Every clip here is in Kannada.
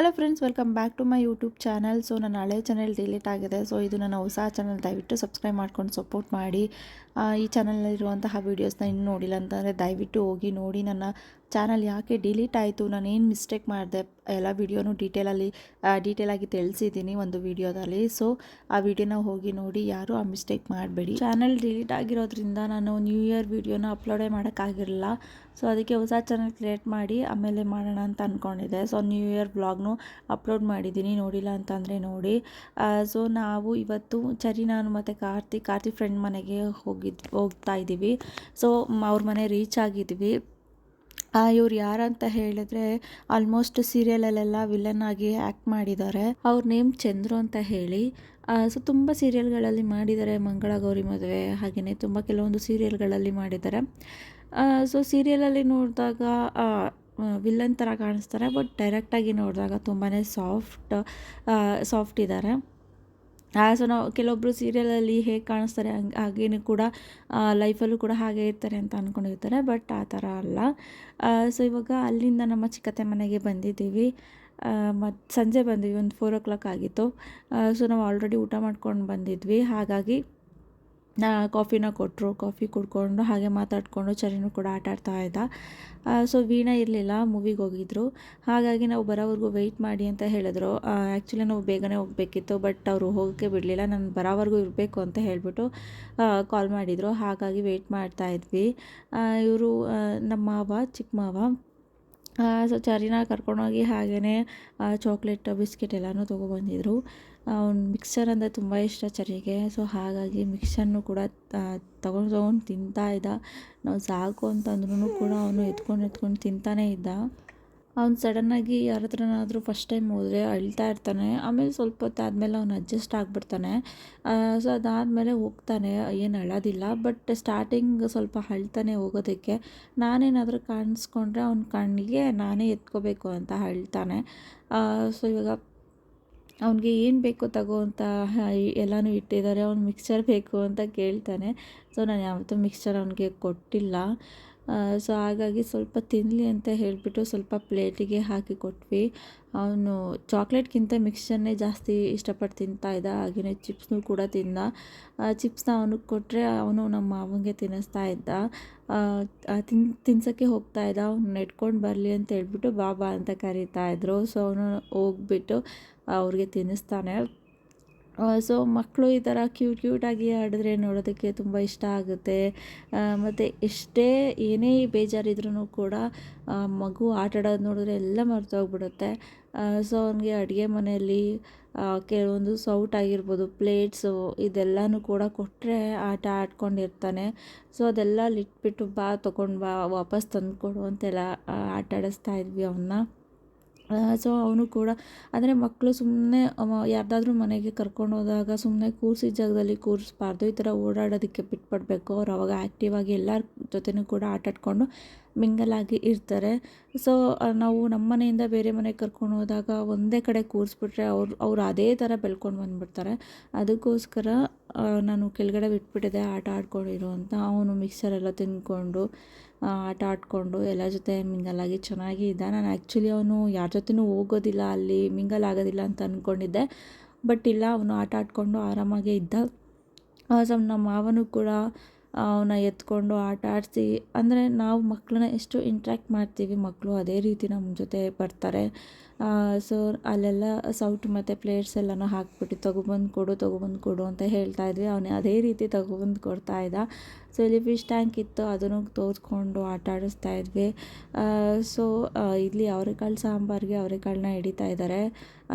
Hello friends welcome back to my YouTube channel so ನನ್ನ ಹಳೆ ಚಾನಲ್ ಡಿಲೀಟ್ ಆಗಿದೆ. ಸೊ ಇದು ನನ್ನ ಹೊಸ ಚಾನಲ್ ದಯವಿಟ್ಟು ಸಬ್ಸ್ಕ್ರೈಬ್ ಮಾಡ್ಕೊಂಡು ಸಪೋರ್ಟ್ ಮಾಡಿ. ಈ ಚಾನಲ್ನಲ್ಲಿರುವಂತಹ ವೀಡಿಯೋಸ್ನ ಇನ್ನೂ ನೋಡಿಲ್ಲ ಅಂತಂದರೆ ದಯವಿಟ್ಟು ಹೋಗಿ ನೋಡಿ. ನನ್ನ ಚಾನಲ್ ಯಾಕೆ ಡಿಲೀಟ್ ಆಯಿತು? ನಾನು ಏನು ಮಿಸ್ಟೇಕ್ ಮಾಡಿದೆ? ಎಲ್ಲ ವೀಡಿಯೋನು ಡೀಟೇಲಲ್ಲಿ ಡೀಟೇಲಾಗಿ ತಿಳಿಸಿದ್ದೀನಿ ಒಂದು ವೀಡಿಯೋದಲ್ಲಿ. ಸೊ ಆ ವಿಡಿಯೋನ ಹೋಗಿ ನೋಡಿ. ಯಾರು ಆ ಮಿಸ್ಟೇಕ್ ಮಾಡಬೇಡಿ. ಚಾನಲ್ ಡಿಲೀಟ್ ಆಗಿರೋದ್ರಿಂದ ನಾನು ನ್ಯೂ ಇಯರ್ ವೀಡಿಯೋನ ಅಪ್ಲೋಡೇ ಮಾಡೋಕ್ಕಾಗಿರಲಿಲ್ಲ ಸೊ ಅದಕ್ಕೆ ಹೊಸ ಚಾನಲ್ ಕ್ರಿಯೇಟ್ ಮಾಡಿ ಆಮೇಲೆ ಮಾಡೋಣ ಅಂತ ಅಂದ್ಕೊಂಡಿದ್ದೆ ಸೊ ನ್ಯೂ ಇಯರ್ ಬ್ಲಾಗ್ನು ಅಪ್ಲೋಡ್ ಮಾಡಿದ್ದೀನಿ. ನೋಡಿಲ್ಲ ಅಂತಂದರೆ ನೋಡಿ. ಸೊ ನಾವು ಇವತ್ತು ಚರಿ ನಾನು ಮತ್ತು ಕಾರ್ತಿಕ್ ಕಾರ್ತಿಕ್ ಫ್ರೆಂಡ್ ಮನೆಗೆ ಹೋಗಿದ್ ಹೋಗ್ತಾ ಇದ್ದೀವಿ. ಸೊ ಅವ್ರ ಮನೆ ರೀಚ್ ಆಗಿದ್ವಿ. ಇವ್ರು ಯಾರಂತ ಹೇಳಿದ್ರೆ ಆಲ್ಮೋಸ್ಟ್ ಸೀರಿಯಲಲ್ಲೆಲ್ಲ ವಿಲನ್ ಆಗಿ ಆ್ಯಕ್ಟ್ ಮಾಡಿದ್ದಾರೆ. ಅವ್ರ ನೇಮ್ ಚಂದ್ರು ಅಂತ ಹೇಳಿ. ಸೊ ತುಂಬ ಸೀರಿಯಲ್ಗಳಲ್ಲಿ ಮಾಡಿದ್ದಾರೆ ಮಂಗಳ ಗೌರಿ ಮದುವೆ. ಹಾಗೆಯೇ ತುಂಬ ಕೆಲವೊಂದು ಸೀರಿಯಲ್ಗಳಲ್ಲಿ ಮಾಡಿದ್ದಾರೆ. ಸೊ ಸೀರಿಯಲಲ್ಲಿ ನೋಡಿದಾಗ ವಿಲ್ಲನ್ ಥರ ಕಾಣಿಸ್ತಾರೆ ಬಟ್ ಡೈರೆಕ್ಟಾಗಿ ನೋಡಿದಾಗ ತುಂಬಾ ಸಾಫ್ಟ್ ಸಾಫ್ಟ್ ಇದ್ದಾರೆ. ಸೊ ನಾವು ಕೆಲವೊಬ್ಬರು ಸೀರಿಯಲಲ್ಲಿ ಹೇಗೆ ಕಾಣಿಸ್ತಾರೆ ಹಂಗೆ, ಹಾಗೇನು ಕೂಡ ಲೈಫಲ್ಲೂ ಕೂಡ ಹಾಗೆ ಇರ್ತಾರೆ ಅಂತ ಅಂದ್ಕೊಂಡಿರ್ತಾರೆ ಬಟ್ ಆ ಥರ ಅಲ್ಲ. ಸೊ ಇವಾಗ ಅಲ್ಲಿಂದ ನಮ್ಮ ಚಿಕ್ಕತ್ತೆ ಮನೆಗೆ ಬಂದಿದ್ದೀವಿ. ಮತ್ತು ಸಂಜೆ ಬಂದ್ವಿ, ಒಂದು ಫೋರ್ ಓ ಕ್ಲಾಕ್ ಆಗಿತ್ತು ಸೊ ನಾವು ಆಲ್ರೆಡಿ ಊಟ ಮಾಡ್ಕೊಂಡು ಬಂದಿದ್ವಿ. ಹಾಗಾಗಿ ಕಾಫಿನ ಕೊಟ್ಟರು ಕಾಫಿ ಕುಡ್ಕೊಂಡು ಹಾಗೆ ಮಾತಾಡಿಕೊಂಡು ಚರಿನೂ ಕೂಡ ಆಟ ಆಡ್ತಾ ಇದ್ದ. ಸೊ ವೀಣಾ ಇರಲಿಲ್ಲ ಮೂವಿಗೆ ಹೋಗಿದ್ರು. ಹಾಗಾಗಿ ನಾವು ಬರೋವರೆಗೂ ವೆಯ್ಟ್ ಮಾಡಿ ಅಂತ ಹೇಳಿದ್ರು. ಆ್ಯಕ್ಚುಲಿ ನಾವು ಬೇಗನೆ ಹೋಗಬೇಕಿತ್ತು ಬಟ್ ಅವರು ಹೋಗೋಕ್ಕೆ ಬಿಡಲಿಲ್ಲ. ನಾನು ಬರೋವರೆಗೂ ಇರಬೇಕು ಅಂತ ಹೇಳಿಬಿಟ್ಟು ಕಾಲ್ ಮಾಡಿದರು. ಹಾಗಾಗಿ ವೆಯ್ಟ್ ಮಾಡ್ತಾ ಇದ್ವಿ. ಇವರು ನಮ್ಮ ಮಾವ, ಚಿಕ್ಕ ಮಾವ ಸೊ ಚರಿನ ಕರ್ಕೊಂಡೋಗಿ ಹಾಗೆಯೇ ಚಾಕ್ಲೇಟ್ ಬಿಸ್ಕೆಟ್ ಎಲ್ಲನೂ ತೊಗೊಬಂದಿದ್ರು. ಅವ್ನು ಮಿಕ್ಸರ್ ಅಂದರೆ ತುಂಬ ಇಷ್ಟ ಚರಿಗೆ ಸೊ ಹಾಗಾಗಿ ಮಿಕ್ಸರ್ನು ಕೂಡ ತಗೊಂಡು ತೊಗೊಂಡು ತಿಂತಾ ಇದ್ದ. ನಾವು ಸಾಕು ಅಂತಂದ್ರೂ ಕೂಡ ಅವನು ಎತ್ಕೊಂಡು ಎತ್ಕೊಂಡು ತಿಂತಾನೇ ಇದ್ದ. ಅವ್ನು ಸಡನ್ನಾಗಿ ಯಾರ ಹತ್ರನಾದರೂ ಫಸ್ಟ್ ಟೈಮ್ ಹೋದರೆ ಅಳ್ತಾ ಇರ್ತಾನೆ, ಆಮೇಲೆ ಸ್ವಲ್ಪ ಹೊತ್ತು ಆದಮೇಲೆ ಅವ್ನು ಅಡ್ಜಸ್ಟ್ ಆಗಿಬಿಡ್ತಾನೆ. ಸೊ ಅದಾದಮೇಲೆ ಹೋಗ್ತಾನೆ, ಏನು ಅಳೋದಿಲ್ಲ ಬಟ್ ಸ್ಟಾರ್ಟಿಂಗ್ ಸ್ವಲ್ಪ ಅಳ್ತಾನೆ ಹೋಗೋದಕ್ಕೆ. ನಾನೇನಾದರೂ ಕಾಣಿಸ್ಕೊಂಡ್ರೆ ಅವ್ನ ಕಣ್ಣಿಗೆ ನಾನೇ ಎತ್ಕೋಬೇಕು ಅಂತ ಅಳ್ತಾನೆ. ಸೊ ಇವಾಗ ಅವ್ನಿಗೆ ಏನು ಬೇಕು ತಗೋ ಅಂತ ಎಲ್ಲನೂ ಇಟ್ಟಿದ್ದಾರೆ ಅವ್ನು ಮಿಕ್ಸ್ಚರ್ ಬೇಕು ಅಂತ ಕೇಳ್ತಾನೆ. ಸೊ ನಾನು ಯಾವತ್ತೂ ಮಿಕ್ಸ್ಚರ್ ಅವನಿಗೆ ಕೊಟ್ಟಿಲ್ಲ. ಸೊ ಹಾಗಾಗಿ ಸ್ವಲ್ಪ ತಿನ್ನಲಿ ಅಂತ ಹೇಳಿಬಿಟ್ಟು ಸ್ವಲ್ಪ ಪ್ಲೇಟಿಗೆ ಹಾಕಿ ಕೊಟ್ವಿ. ಅವನು ಚಾಕ್ಲೇಟ್ಗಿಂತ ಮಿಕ್ಸ್ಚರ್ನೇ ಜಾಸ್ತಿ ಇಷ್ಟಪಟ್ಟು ತಿಂತಾ ಇದ್ದ. ಹಾಗೆಯೇ ಚಿಪ್ಸ್ನು ಕೂಡ ತಿಂದ. ಚಿಪ್ಸ್ನ ಅವನಿಗೆ ಕೊಟ್ಟರೆ ಅವನು ನಮ್ಮ ಮಾವನಿಗೆ ತಿನ್ನಿಸ್ತಾ ಇದ್ದ. ತಿನ್, ತಿನ್ಸೋಕ್ಕೆ ಹೋಗ್ತಾ ಇದ್ದ. ಅವ್ನು ನೆಟ್ಕೊಂಡು ಬರಲಿ ಅಂತ ಹೇಳ್ಬಿಟ್ಟು ಬಾಬಾ ಅಂತ ಕರೀತಾ ಇದ್ರು. ಸೊ ಅವನು ಹೋಗ್ಬಿಟ್ಟು ಅವ್ರಿಗೆ ತಿನ್ನಿಸ್ತಾನೆ. ಸೊ ಮಕ್ಕಳು ಈ ಥರ ಕ್ಯೂಟ್ ಕ್ಯೂಟಾಗಿ ಆಡಿದ್ರೆ ನೋಡೋದಕ್ಕೆ ತುಂಬ ಇಷ್ಟ ಆಗುತ್ತೆ. ಮತ್ತು ಎಷ್ಟೇ ಏನೇ ಬೇಜಾರಿದ್ರೂ ಕೂಡ ಮಗು ಆಟ ಆಡೋದು ನೋಡಿದ್ರೆ ಎಲ್ಲ ಮರ್ತೋಗ್ಬಿಡುತ್ತೆ ಸೊ ಅವನಿಗೆ ಅಡುಗೆ ಮನೆಯಲ್ಲಿ ಕೆಲವೊಂದು ಸೌಟ್ ಆಗಿರ್ಬೋದು ಪ್ಲೇಟ್ಸು ಇದೆಲ್ಲನೂ ಕೂಡ ಕೊಟ್ಟರೆ ಆಟ ಆಡ್ಕೊಂಡಿರ್ತಾನೆ. ಸೊ ಅದೆಲ್ಲ ಲಿಟ್ಬಿಟ್ಟು ಬಾ ತೊಗೊಂಡು ಬಾ, ವಾಪಸ್ ತಂದುಕೊಡು ಅಂತೆಲ್ಲ ಆಟ ಆಡಿಸ್ತಾ ಇದ್ವಿ ಅವನ್ನ ಸೊ ಅವನು ಕೂಡ ಅಂದರೆ ಮಕ್ಕಳು ಸುಮ್ಮನೆ ಯಾರ್ದಾದ್ರೂ ಮನೆಗೆ ಕರ್ಕೊಂಡು ಹೋದಾಗ ಸುಮ್ಮನೆ ಕೂರಿಸಿದ ಜಾಗದಲ್ಲಿ ಕೂರಿಸ್ಬಾರ್ದು, ಈ ಥರ ಓಡಾಡೋದಕ್ಕೆ ಬಿಟ್ಬಿಡ್ಬೇಕು. ಅವ್ರು ಅವಾಗ ಆ್ಯಕ್ಟಿವಾಗಿ ಎಲ್ಲರ ಜೊತೆನೂ ಕೂಡ ಆಟ ಆಡಿಕೊಂಡು ಮಿಂಗಲ್ ಆಗಿ ಇರ್ತಾರೆ ಸೊ ನಾವು ನಮ್ಮ ಮನೆಯಿಂದ ಬೇರೆ ಮನೆಗೆ ಕರ್ಕೊಂಡು ಹೋದಾಗ ಒಂದೇ ಕಡೆ ಕೂರಿಸ್ಬಿಟ್ರೆ ಅವ್ರು ಅವ್ರು ಅದೇ ಥರ ಬೆಳ್ಕೊಂಡು ಬಂದುಬಿಡ್ತಾರೆ. ಅದಕ್ಕೋಸ್ಕರ ನಾನು ಕೆಳಗಡೆ ಬಿಟ್ಬಿಟ್ಟಿದೆ ಆಟ ಆಡ್ಕೊಂಡಿರು ಅಂತ. ಅವನು ಮಿಕ್ಸರೆಲ್ಲ ತಿಂದ್ಕೊಂಡು ಆಟ ಆಡಿಕೊಂಡು ಎಲ್ಲ ಜೊತೆ ಮಿಂಗಲಾಗಿ ಚೆನ್ನಾಗಿ ಇದ್ದ ನಾನು ಆ್ಯಕ್ಚುಲಿ ಅವನು ಯಾರ ಜೊತೆನೂ ಹೋಗೋದಿಲ್ಲ, ಅಲ್ಲಿ ಮಿಂಗಲ್ ಆಗೋದಿಲ್ಲ ಅಂತ ಅಂದ್ಕೊಂಡಿದ್ದೆ ಬಟ್ ಇಲ್ಲ, ಅವನು ಆಟ ಆಡಿಕೊಂಡು ಆರಾಮಾಗೇ ಇದ್ದ. ಸೊ ನಮ್ಮ ಮಾವನು ಕೂಡ ಅವನ್ನ ಎತ್ಕೊಂಡು ಆಟ ಆಡಿಸಿ, ಅಂದರೆ ನಾವು ಮಕ್ಕಳನ್ನ ಎಷ್ಟು ಇಂಟ್ರ್ಯಾಕ್ಟ್ ಮಾಡ್ತೀವಿ ಮಕ್ಕಳು ಅದೇ ರೀತಿ ನಮ್ಮ ಜೊತೆ ಬರ್ತಾರೆ. ಸೊ ಅಲ್ಲೆಲ್ಲ ಸೌಟ್ ಮತ್ತು ಪ್ಲೇಟ್ಸ್ ಎಲ್ಲನೂ ಹಾಕ್ಬಿಟ್ಟು ತೊಗೊಬಂದು ಕೊಡು ತೊಗೊಬಂದು ಕೊಡು ಅಂತ ಹೇಳ್ತಾ ಇದ್ವಿ. ಅವನೇ ಅದೇ ರೀತಿ ತೊಗೊಬಂದು ಕೊಡ್ತಾ ಇದ್ದ. ಸೊ ಇಲ್ಲಿ ಫಿಶ್ ಟ್ಯಾಂಕ್ ಇತ್ತು, ಅದನ್ನು ತೋರಿಸ್ಕೊಂಡು ಆಟ ಆಡಿಸ್ತಾ ಇದ್ವಿ. ಸೊ ಇಲ್ಲಿ ಅವರೆಕಾಳು ಸಾಂಬಾರಿಗೆ ಅವರೆಕಾಳನ್ನ ಹಿಡಿತಾ ಇದ್ದಾರೆ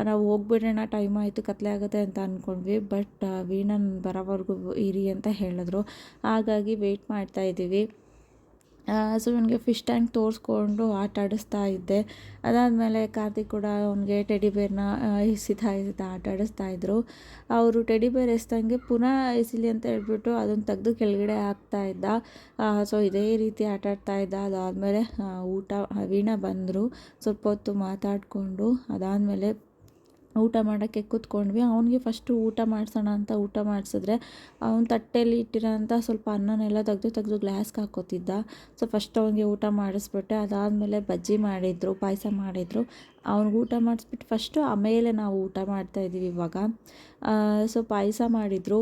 ನಾವು ಹೋಗ್ಬಿಡೋಣ ಟೈಮ್ ಆಯಿತು, ಕತ್ಲೆ ಆಗುತ್ತೆ ಅಂತ ಅಂದ್ಕೊಂಡ್ವಿ ಬಟ್ ವೀಣನ್ ಬರೋವರೆಗೂ ಇರಿ ಅಂತ ಹೇಳಿದ್ರು. ಹಾಗಾಗಿ ವೆಯ್ಟ್ ಮಾಡ್ತಾ ಇದ್ದೀವಿ. ಸೊ ಫಿಶ್ ಟ್ಯಾಂಕ್ ತೋರಿಸ್ಕೊಂಡು ಆಟ ಆಡಿಸ್ತಾ ಇದ್ದೆ. ಅದಾದಮೇಲೆ ಕಾರ್ತಿಕ್ ಕೂಡ ಅವನಿಗೆ ಟೆಡಿ ಬೇರ್ನ ಎಸಿತಾ ಎಸಿತಾ ಆಟ ಆಡಿಸ್ತಾ ಇದ್ದರು ಅವರು ಟೆಡಿ ಬೇರ್ ಎಸ್ದಂಗೆ ಪುನಃ ಎಸಿಲಿ ಅಂತ ಹೇಳ್ಬಿಟ್ಟು ಅದನ್ನು ತೆಗೆದು ಕೆಳಗಡೆ ಹಾಕ್ತಾ ಇದ್ದ. ಸೊ ಇದೇ ರೀತಿ ಆಟ ಆಡ್ತಾ ಇದ್ದ. ಅದಾದಮೇಲೆ ಊಟ, ವೀಣಾ ಬಂದರು. ಸ್ವಲ್ಪ ಹೊತ್ತು ಮಾತಾಡಿಕೊಂಡು ಅದಾದಮೇಲೆ ಊಟ ಮಾಡೋಕ್ಕೆ ಕೂತ್ಕೊಂಡ್ವಿ. ಅವನಿಗೆ ಫಸ್ಟು ಊಟ ಮಾಡಿಸೋಣ ಅಂತ ಊಟ ಮಾಡಿಸಿದ್ರೆ ಅವನು ತಟ್ಟೆಯಲ್ಲಿ ಇಟ್ಟಿರೋಂಥ ಸ್ವಲ್ಪ ಅನ್ನನೆಲ್ಲ ತೆಗೆದು ತೆಗೆದು ಗ್ಲಾಸ್ಗೆ ಹಾಕೋತಿದ್ದ. ಸೊ ಫಸ್ಟ್ ಅವನಿಗೆ ಊಟ ಮಾಡಿಸ್ಬಿಟ್ಟೆ ಅದಾದಮೇಲೆ ಬಜ್ಜಿ ಮಾಡಿದರು, ಪಾಯಸ ಮಾಡಿದರು. ಅವ್ನಿಗೆ ಊಟ ಮಾಡಿಸ್ಬಿಟ್ಟು ಫಸ್ಟು ಆಮೇಲೆ ನಾವು ಊಟ ಮಾಡ್ತಾಯಿದ್ದೀವಿ ಇವಾಗ. ಸೊ ಪಾಯಸ ಮಾಡಿದರು.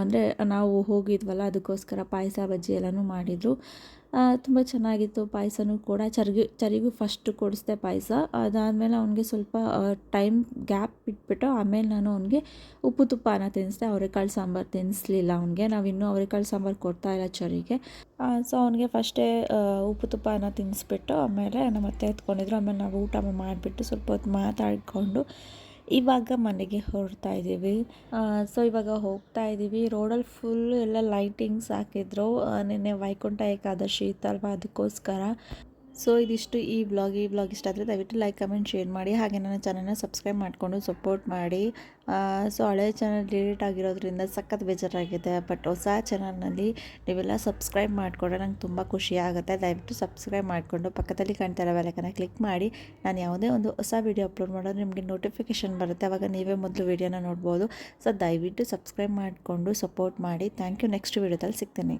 ಅಂದರೆ ನಾವು ಹೋಗಿದ್ವಲ್ಲ, ಅದಕ್ಕೋಸ್ಕರ ಪಾಯಸ, ಬಜ್ಜಿ ಎಲ್ಲನೂ ಮಾಡಿದರು. ತುಂಬ ಚೆನ್ನಾಗಿತ್ತು ಪಾಯಸನೂ ಕೂಡ. ಚರ್ಗಿ ಚರಿಗೂ ಫಸ್ಟ್ ಕೊಡಿಸ್ದೆ ಪಾಯಸ. ಅದಾದಮೇಲೆ ಅವನಿಗೆ ಸ್ವಲ್ಪ ಟೈಮ್ ಗ್ಯಾಪ್ ಬಿಟ್ಬಿಟ್ಟು ಆಮೇಲೆ ನಾನು ಅವನಿಗೆ ಉಪ್ಪು ತುಪ್ಪನ ತಿನ್ನಿಸ್ದೆ ಅವರೆಕಾಳು ಸಾಂಬಾರು ತಿನ್ನಿಸ್ಲಿಲ್ಲ ಅವನಿಗೆ. ನಾವಿನ್ನೂ ಅವರೆಕಾಳು ಸಾಂಬಾರು ಕೊಡ್ತಾ ಇಲ್ಲ ಚರಿಗೆ ಸೊ ಅವನಿಗೆ ಫಸ್ಟೇ ಉಪ್ಪು ತುಪ್ಪನ ತಿನ್ನಿಸ್ಬಿಟ್ಟು ಆಮೇಲೆ ನಮ್ಮ ಅತ್ತೆ ಎತ್ಕೊಂಡಿದ್ರು. ಆಮೇಲೆ ನಾವು ಊಟ ಮಾಡಿಬಿಟ್ಟು ಸ್ವಲ್ಪ ಹೊತ್ತು ಮಾತಾಡಿಕೊಂಡು ಇವಾಗ ಮನೆಗೆ ಹೊರಡ್ತಾ ಇದ್ದೀವಿ. ಸೊ ಇವಾಗ ಹೋಗ್ತಾ ಇದ್ದೀವಿ. ರೋಡಲ್ಲಿ ಫುಲ್ ಎಲ್ಲ ಲೈಟಿಂಗ್ಸ್ ಹಾಕಿದ್ರು. ನಿನ್ನೆ ವೈಕುಂಠ ಏಕಾದಶಿ ಇತ್ತಲ್ವ, ಅದಕ್ಕೋಸ್ಕರ. ಸೊ ಇದಿಷ್ಟು ಈ ಬ್ಲಾಗ್ ಈ ಬ್ಲಾಗ್ ಇಷ್ಟ ಆದರೆ ದಯವಿಟ್ಟು ಲೈಕ್ ಕಮೆಂಟ್ ಶೇರ್ ಮಾಡಿ. ಹಾಗೆ ನನ್ನ ಚಾನಲ್ನ ಸಬ್ಸ್ಕ್ರೈಬ್ ಮಾಡಿಕೊಂಡು ಸಪೋರ್ಟ್ ಮಾಡಿ. ಸೊ ಹಳೆ ಚಾನಲ್ ಡಿಲೀಟ್ ಆಗಿರೋದ್ರಿಂದ ಸಖತ್ ಬೇಜಾರಾಗಿದೆ ಬಟ್ ಹೊಸ ಚಾನಲ್ನಲ್ಲಿ ನೀವೆಲ್ಲ ಸಬ್ಸ್ಕ್ರೈಬ್ ಮಾಡಿಕೊಂಡ್ರೆ ನಂಗೆ ತುಂಬ ಖುಷಿ ಆಗುತ್ತೆ. ದಯವಿಟ್ಟು ಸಬ್ಸ್ಕ್ರೈಬ್ ಮಾಡಿಕೊಂಡು ಪಕ್ಕದಲ್ಲಿ ಕಾಣ್ತಾ ಇರೋ ಬೆಲಕನ್ನ ಕ್ಲಿಕ್ ಮಾಡಿ. ನಾನು ಯಾವುದೇ ಒಂದು ಹೊಸ ವೀಡಿಯೋ ಅಪ್ಲೋಡ್ ಮಾಡೋದು ನಿಮಗೆ ನೋಟಿಫಿಕೇಷನ್ ಬರುತ್ತೆ. ಆವಾಗ ನೀವೇ ಮೊದಲು ವೀಡಿಯೋನ ನೋಡ್ಬೋದು. ಸೊ ದಯವಿಟ್ಟು ಸಬ್ಸ್ಕ್ರೈಬ್ ಮಾಡಿಕೊಂಡು ಸಪೋರ್ಟ್ ಮಾಡಿ. ಥ್ಯಾಂಕ್ ಯು ನೆಕ್ಸ್ಟ್ ವೀಡಿಯೋದಲ್ಲಿ ಸಿಗ್ತೀನಿ.